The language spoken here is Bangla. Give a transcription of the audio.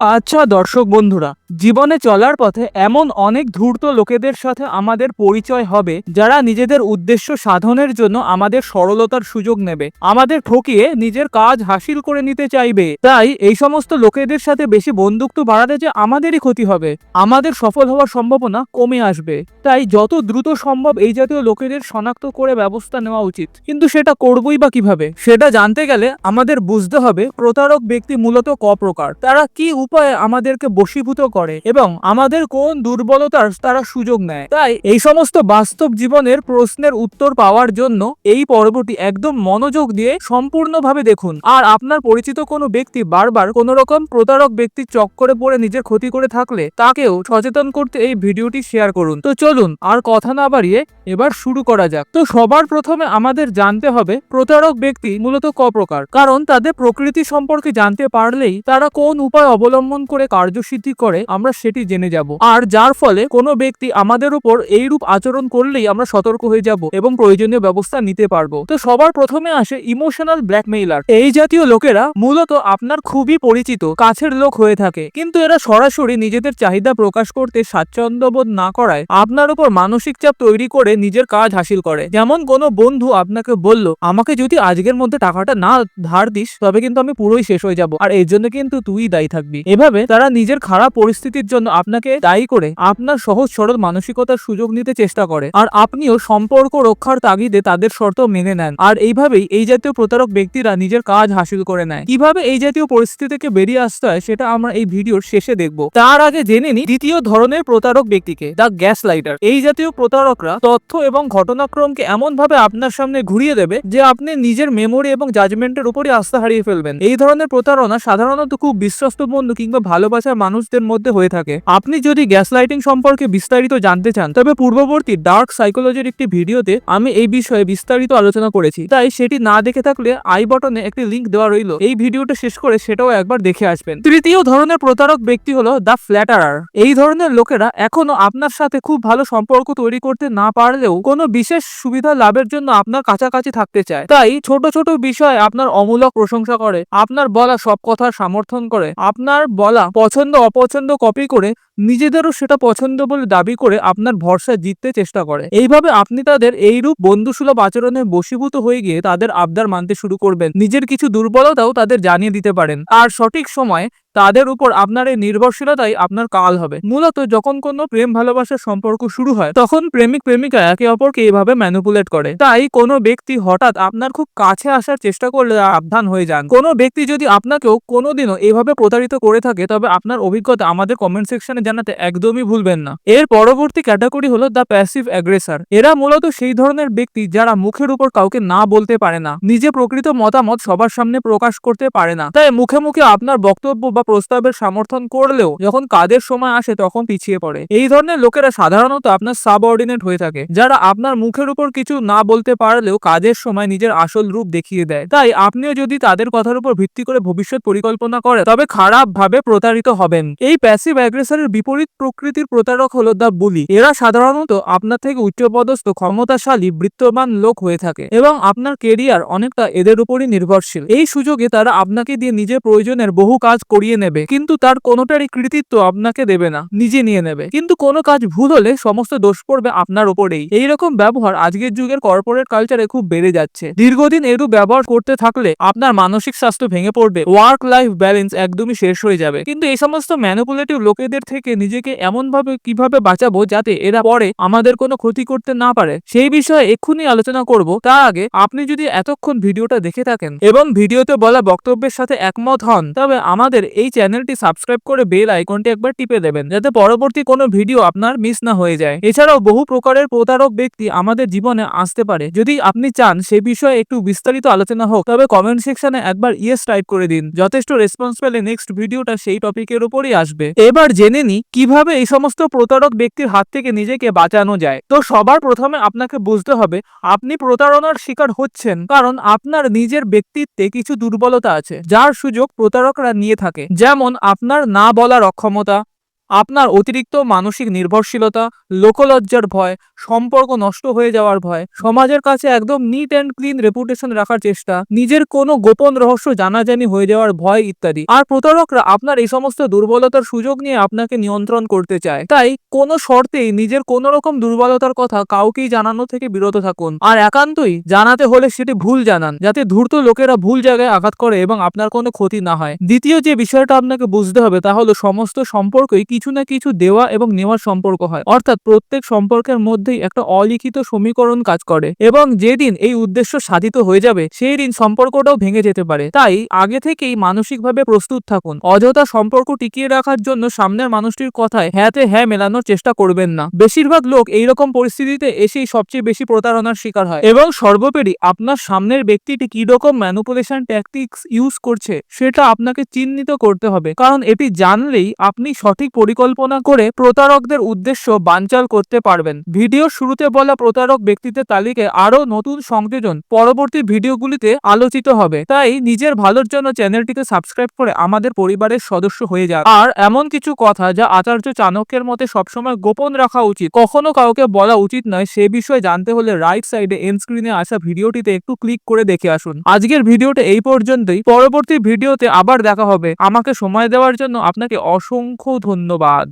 আচ্ছা দর্শক বন্ধুরা জীবনে চলার পথে এমন অনেক ধূর্ত লোকেদের সাথে আমাদের পরিচয় হবে, যারা নিজেদের উদ্দেশ্য সাধনের জন্য আমাদের সরলতার সুযোগ নেবে। আমাদের ঠকিয়ে নিজের কাজ হাসিল করে নিতে চাইবে। তাই এই সমস্ত লোকেদের সাথে বেশি বন্ধুত্ব বাড়াতে যে আমাদেরই ক্ষতি হবে, আমাদের সফল হওয়ার সম্ভাবনা কমে আসবে। তাই যত দ্রুত সম্ভব এই জাতীয় লোকেদের শনাক্ত করে ব্যবস্থা নেওয়া উচিত। কিন্তু সেটা করবই বা কীভাবে, সেটা জানতে গেলে আমাদের বুঝতে হবে প্রতারক ব্যক্তি মূলত ক প্রকার তারা কি উপায়ে আমাদেরকে বশীভূত করে? এবং আমাদের কোন দুর্বলতার তারা সুযোগ নেয়। তাই এই সমস্ত বাস্তব জীবনের প্রশ্নের উত্তর পাওয়ার জন্য এই পর্বটি একদম মনোযোগ দিয়ে সম্পূর্ণভাবে দেখুন। আর আপনার পরিচিত কোনো ব্যক্তি বারবার কোনো রকম প্রতারক ব্যক্তির চক্করে পড়ে নিজের ক্ষতি করে থাকলে তাকেও সচেতন করতে এই ভিডিওটি শেয়ার করুন। তো চলুন, আর কথা না বাড়িয়ে এবার শুরু করা যাক। তো সবার প্রথমে আমাদের জানতে হবে প্রতারক ব্যক্তি মূলত ক প্রকার কারণ তাদের প্রকৃতি সম্পর্কে জানতে পারলেই তারা কোন উপায় অবলম্বন করে কার্যসিদ্ধি করে আমরা সেটি জেনে যাব। আর যার ফলে কোনো ব্যক্তি আমাদের উপর এইরূপ আচরণ করলেই আমরা সতর্ক হয়ে যাব এবং প্রয়োজনীয় ব্যবস্থা নিতে পারব। তো সবার প্রথমে আসে ইমোশনাল ব্ল্যাকমেইলার এই জাতীয় লোকেরা মূলত আপনার খুবই পরিচিত, কাছের লোক হয়ে থাকে। কিন্তু এরা সরাসরি নিজেদের চাহিদা প্রকাশ করতে স্বাচ্ছন্দ্যবোধ না করায় আপনার উপর মানসিক চাপ তৈরি করে নিজের কাজ হাসিল করে। যেমন কোনো বন্ধু আপনাকে বলল, আমাকে যদি আজকের মধ্যে টাকাটা না ধার দিস, তবে কিন্তু আমি পুরোই শেষ হয়ে যাব। আর এর জন্য কিন্তু তুই দায়ী থাকবি। এভাবে তারা নিজের খারাপ পরিস্থিতির জন্য আপনাকে দায়ী করে আপনার সহজ সরল মানসিকতার সুযোগ নিতে চেষ্টা করে। আর আপনিও সম্পর্ক রক্ষার তাগিদে তাদের শর্ত মেনে নেন। আর এইভাবেই এই জাতীয় প্রতারক ব্যক্তিরা নিজের কাজ হাসিল করে নেয়। কীভাবে এই জাতীয় পরিস্থিতি থেকে বেরিয়ে আসতে হয় সেটা আমরা এই ভিডিওর শেষে দেখব। তার আগে জেনে নি দ্বিতীয় ধরনের প্রতারক ব্যক্তিকে, দ্য গ্যাস লাইটার এই জাতীয় প্রতারকরা তথ্য এবং ঘটনাক্রমকে এমন ভাবে আপনার সামনে ঘুরিয়ে দেবে যে আপনি নিজের মেমোরি এবং জাজমেন্টের উপরই আস্থা হারিয়ে ফেলবেন। এই ধরনের প্রতারণা সাধারণত খুব বিশ্বস্ত বন্ধু কিংবা ভালোবাসার মানুষদের মধ্যে হয়ে থাকে। আপনি যদি গ্যাস লাইটিং সম্পর্কে বিস্তারিত জানতে চান, তবে পূর্ববর্তী ডার্ক সাইকোলজির একটি ভিডিওতে আমি এই বিষয়ে বিস্তারিত আলোচনা করেছি। তাই সেটি না দেখে থাকলে আই বটনে একটি লিঙ্ক দেওয়া রইল। এই ভিডিওটা শেষ করে সেটাও একবার দেখে আসবেন। তৃতীয় ধরনের প্রতারক ব্যক্তি হলো দ্য ফ্ল্যাটারার। এই ধরনের লোকেরা এখনও আপনার সাথে খুব ভালো সম্পর্ক তৈরি করতে না পারলেও কোনো বিশেষ সুবিধা লাভের জন্য আপনার কাছাকাছি থাকতে চায়। তাই ছোট ছোট বিষয়ে আপনার অমূলক প্রশংসা করে, আপনার বলা সব কথার সমর্থন করে, আপনার বলা পছন্দ, অপছন্দ কপি করে নিজেদেরও সেটা পছন্দ বলে দাবি করে আপনার ভরসা জিততে চেষ্টা করে। এইভাবে আপনি তাদের এইরূপ বন্ধুসুলভ আচরণে বশীভূত হয়ে গিয়ে তাদের আবদার মানতে শুরু করবেন। নিজের কিছু দুর্বলতাও তাদের জানিয়ে দিতে পারেন। আর সঠিক সময়ে তাদের উপর আপনার এই নির্ভরশীলতাই আপনার কাল হবে। মূলত যখন কোনো প্রেম ভালোবাসার সম্পর্ক শুরু হয়, তখন প্রেমিক প্রেমিকা একে অপরকে এইভাবে ম্যানুপুলেট করে। তাই কোনো ব্যক্তি হঠাৎ আপনার খুব কাছে আসার চেষ্টা করলে সাবধান হয়ে যান। কোনো ব্যক্তি যদি আপনাকেও কোনোদিনও এইভাবে প্রতারিত করে থাকে, তবে আপনার অভিজ্ঞতা আমাদের কমেন্ট সেকশনে জানাতে একদমই ভুলবেন না। এর পরবর্তী ক্যাটাগরি হলো দ্য প্যাসিভ অ্যাগ্রেসার এরা মূলত সেই ধরনের ব্যক্তি যারা মুখের উপর কাউকে না বলতে পারে না, নিজে প্রকৃত মতামত সবার সামনে প্রকাশ করতে পারে না। তাই মুখে মুখে আপনার বক্তব্য বা প্রস্তাবের সমর্থন করলেও যখন কাজের সময় আসে তখন পিছিয়ে পড়ে। এই ধরনের লোকেরা সাধারণত আপনার সাবঅর্ডিনেট হয়ে থাকে, যারা আপনার মুখের উপর কিছু না বলতে পারলেও কাজের সময় নিজের আসল রূপ দেখিয়ে দেয়। তাই আপনিও যদি তাদের কথার উপর ভিত্তি করে ভবিষ্যৎ পরিকল্পনা করেন তবে খারাপ ভাবে প্রতারিত হবেন। এই প্যাসিভ অ্যাগ্রেসরের বিপরীত প্রকৃতির প্রতারক হলো দ্য বুলি এরা সাধারণত আপনার থেকে উচ্চপদস্থ, ক্ষমতাশালী, বৃত্তবান লোক হয়ে থাকে এবং আপনার কেরিয়ার অনেকটা এদের উপরই নির্ভরশীল। এই সুযোগে তারা আপনাকে দিয়ে নিজের প্রয়োজনের বহু কাজ করিয়ে নেবে, কিন্তু তার কোনোটারই কৃতিত্ব আপনাকে দেবে না, নিজে নিয়ে নেবে। কিন্তু কোনো কাজ ভুল হলে সমস্ত দোষ পড়বে আপনার উপরেই। এইরকম ব্যবহার আজকের যুগের কর্পোরেট কালচারে খুব বেড়ে যাচ্ছে। দীর্ঘদিন এরূপ ব্যবহার করতে থাকলে আপনার মানসিক স্বাস্থ্য ভেঙে পড়বে ওয়ার্ক লাইফ ব্যালেন্স একদমই শেষ হয়ে যাবে। কিন্তু এই সমস্ত ম্যানুপুলেটিভ লোকেদের থেকে নিজেকে এমন ভাবে কীভাবে বাঁচাবো যাতে এরা পরে আমাদের কোনো ক্ষতি করতে না পারে, সেই বিষয়ে এক্ষুনি আলোচনা করব। তার আগে আপনি যদি এতক্ষণ ভিডিওটা দেখে থাকেন এবং ভিডিওতে বলা বক্তব্যের সাথে একমত হন, তবে আমাদের এই চ্যানেলটি সাবস্ক্রাইব করে বেল আইকনটি একবার টিপে দেবেন যাতে পরবর্তী কোনো ভিডিও আপনার মিস না হয়ে যায়। এছাড়াও বহু প্রকারের প্রতারক ব্যক্তি আমাদের জীবনে আসতে পারে। যদি আপনি চান সে বিষয়ে একটু বিস্তারিত আলোচনা হোক, তবে কমেন্ট সেকশনে একবার ইয়েস টাইপ করে দিন। যথেষ্ট রেসপন্স পেলে নেক্সট ভিডিওটা সেই টপিকের উপরই আসবে। এবার জেনে নি কীভাবে এই সমস্ত প্রতারক ব্যক্তির হাত থেকে নিজেকে বাঁচানো যায়। তো সবার প্রথমে আপনাকে বুঝতে হবে, আপনি প্রতারণার শিকার হচ্ছেন কারণ আপনার নিজের ব্যক্তিত্বে কিছু দুর্বলতা আছে, যার সুযোগ প্রতারকরা নিয়ে থাকে। যেমন, আপনার না বলার অক্ষমতা আপনার অতিরিক্ত মানসিক নির্ভরশীলতা, লোকলজ্জার ভয়, সম্পর্ক নষ্ট হয়ে যাওয়ার ভয়, সমাজের কাছে একদম নিট অ্যান্ড ক্লিন রেপুটেশন রাখার চেষ্টা, নিজের কোনো গোপন রহস্য জানাজানি হয়ে যাওয়ার ভয় ইত্যাদি। আর প্রতারকরা আপনার এই সমস্ত দুর্বলতার সুযোগ নিয়ে আপনাকে নিয়ন্ত্রণ করতে চায়। তাই কোনো শর্তেই নিজের কোনো রকম দুর্বলতার কথা কাউকেই জানানো থেকে বিরত থাকুন। আর একান্তই জানাতে হলে সেটি ভুল জানান, যাতে ধূর্ত লোকেরা ভুল জায়গায় আঘাত করে এবং আপনার কোনো ক্ষতি না হয়। দ্বিতীয় যে বিষয়টা আপনাকে বুঝতে হবে তা হলো সমস্ত সম্পর্কই কিছু না কিছু দেওয়া এবং নেওয়ার সম্পর্ক হয়। অর্থাৎ প্রত্যেক সম্পর্কের মধ্যেই একটা অলিখিত সমীকরণ কাজ করে এবং যেদিন এই উদ্দেশ্য সাধিত হয়ে যাবে সেই দিন সম্পর্কটাও ভেঙে যেতে পারে। তাই আগে থেকেই মানসিকভাবে প্রস্তুত থাকুন। অযথা সম্পর্ক টিকিয়ে রাখার জন্য সামনের মানুষটির কথায় হ্যাঁতে হ্যাঁ মেলানোর চেষ্টা করবেন না। বেশিরভাগ লোক এইরকম পরিস্থিতিতে এসেই সবচেয়ে বেশি প্রতারণার শিকার হয়। এবং সর্বোপরি আপনার সামনের ব্যক্তিটি কি রকম ম্যানুপুলেশন ট্যাকটিক্স ইউজ করছে, সেটা আপনাকে চিহ্নিত করতে হবে। কারণ এটি জানলেই আপনি সঠিক পরিকল্পনা করে প্রতারকদের উদ্দেশ্য বানচাল করতে পারবেন। ভিডিও শুরুতে বলা প্রতারক ব্যক্তিদের তালিকায় আরও নতুন সংযোজন পরবর্তী ভিডিওগুলিতে আলোচিত হবে। তাই নিজের ভালোর জন্য চ্যানেলটিকে সাবস্ক্রাইব করে আমাদের পরিবারের সদস্য হয়ে যান। আর এমন কিছু কথা যা আচার্য চাণক্যের মতে সবসময় গোপন রাখা উচিত। কখনো কাউকে বলা উচিত নয় সে বিষয়ে জানতে হলে রাইট সাইডে এন্ড স্ক্রিনে আসা ভিডিওটিতে একটু ক্লিক করে দেখে আসুন। আজকের ভিডিওটা এই পর্যন্তই। পরবর্তী ভিডিওতে আবার দেখা হবে। আমাকে সময় দেওয়ার জন্য আপনাকে অসংখ্য ধন্যবাদ